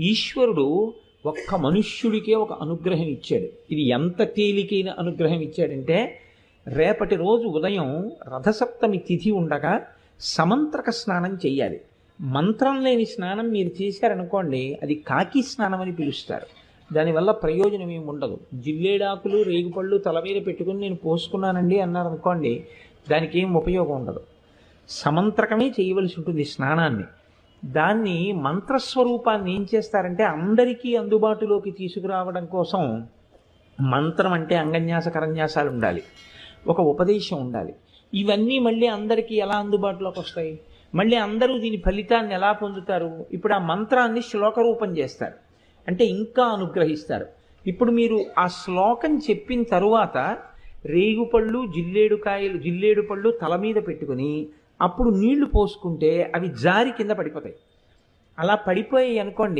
ఈశ్వరుడు ఒక్క మనుష్యుడికే ఒక అనుగ్రహం ఇచ్చాడు. ఇది ఎంత తేలికైన అనుగ్రహం ఇచ్చాడంటే రేపటి రోజు ఉదయం రథసప్తమి తిథి ఉండగా సమంత్రక స్నానం చేయాలి మంత్రం లేని స్నానం మీరు చేశారనుకోండి అది కాకి స్నానం అని పిలుస్తారు. దానివల్ల ప్రయోజనం ఏమి ఉండదు. జిల్లేడాకులు రేగుపళ్ళు తల మీద పెట్టుకుని నేను పోసుకున్నానండి అన్నారనుకోండి దానికి ఏం ఉపయోగం ఉండదు. సమంత్రకమే చేయవలసి ఉంటుంది స్నానాన్ని. దాన్ని మంత్రస్వరూపాన్ని ఏం చేస్తారంటే అందరికీ అందుబాటులోకి తీసుకురావడం కోసం మంత్రం అంటే అంగన్యాస కరన్యాసాలు ఉండాలి. ఒక ఉపదేశం ఉండాలి. ఇవన్నీ మళ్ళీ అందరికీ ఎలా అందుబాటులోకి వస్తాయి? మళ్ళీ అందరూ దీని ఫలితాన్ని ఎలా పొందుతారు? ఇప్పుడు ఆ మంత్రాన్ని శ్లోకరూపం చేస్తారు. అంటే ఇంకా అనుగ్రహిస్తారు. ఇప్పుడు మీరు ఆ శ్లోకం చెప్పిన తరువాత రేగుపళ్ళు జిల్లేడు కాయలు జిల్లేడు పళ్ళు తల మీద పెట్టుకుని అప్పుడు నీళ్ళు పోసుకుంటే అవి జారి కింద పడిపోతాయి. అలా పడిపోయాయి అనుకోండి